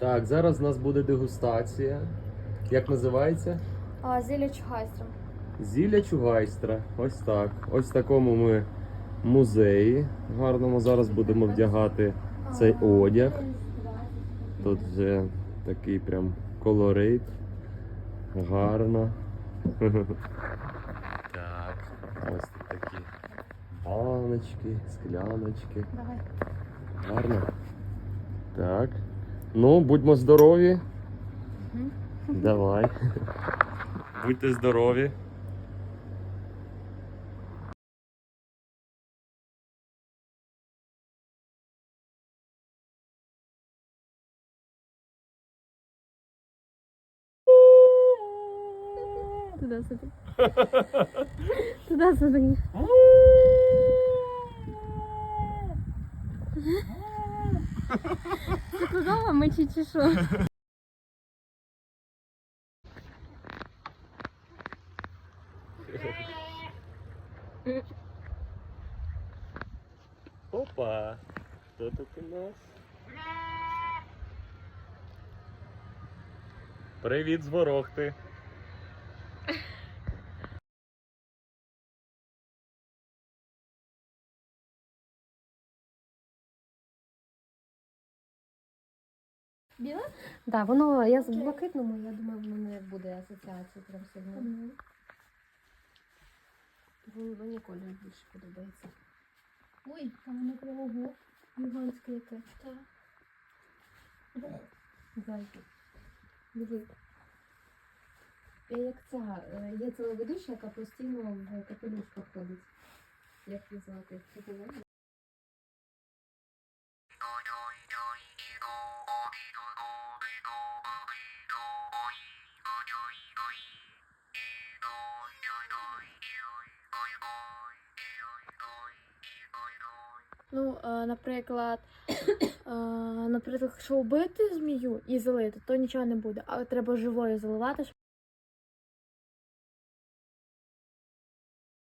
Так, зараз у нас буде дегустація. Як називається? А, зілля чугайстром. Зілля Чугайстра. Ось так. Ось в такому ми музеї. Гарному зараз будемо вдягати цей одяг. Тут вже такий прям колорит. Гарно. Так, ось тут такі баночки, скляночки. Давай. Гарно. Так. Ну, будьмо здорові. Давай. Будьте здорові. Туда смотри. Туда смотри. Ти кого мочи чи що? Опа. Хто тут у нас? Привіт з Ворохти. Біла? Да, воно я з блакитному, я думаю, воно не буде асоціації прям сильно. Мені мені колір більше подобається. Ой, там воно прямо ого. Гігантське яке. Так. Зайка. Диви. Я як ця, е, є телеведуча, яка постійно в капелюшках ходить. Як її звати? Ну, е, наприклад, е, наприклад, якщо вбити змію і залити, то нічого не буде. Але треба живою заливати,